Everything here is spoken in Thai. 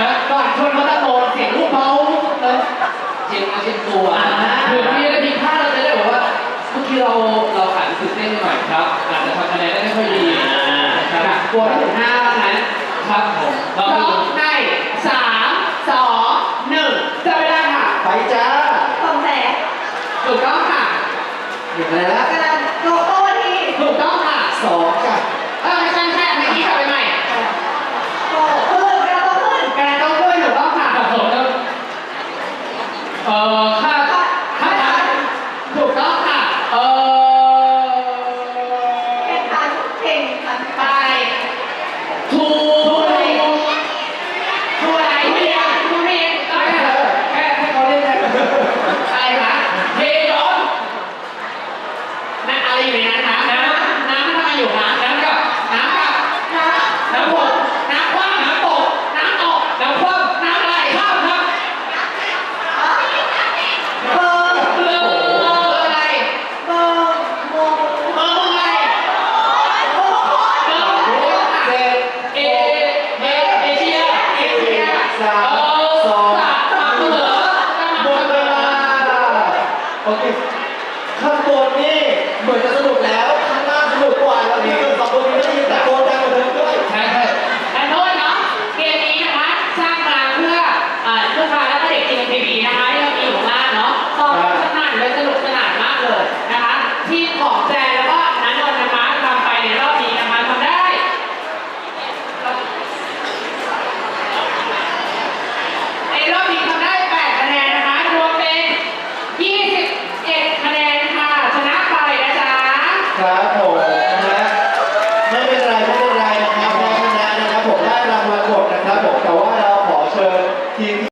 นะก่อนชวนเขาตะโกนเสียงลูกเบาเลยเช็ดมาเช็ดตัวอ่าคือมีอะไรผิดพลาดเราจะได้บอกว่าเมื่อกี้เราเราอาจจะตื่นเต้นไปหน่อยครับอาจจะทำคะแนนได้ไม่ค่อยดีนะครับกลัวไม่ถึงห้าว่างั้นครับผมเพเราราะดูใน ไป โอเคขั้นตอนนี้เหมือนจะสนุกแล้ว I have.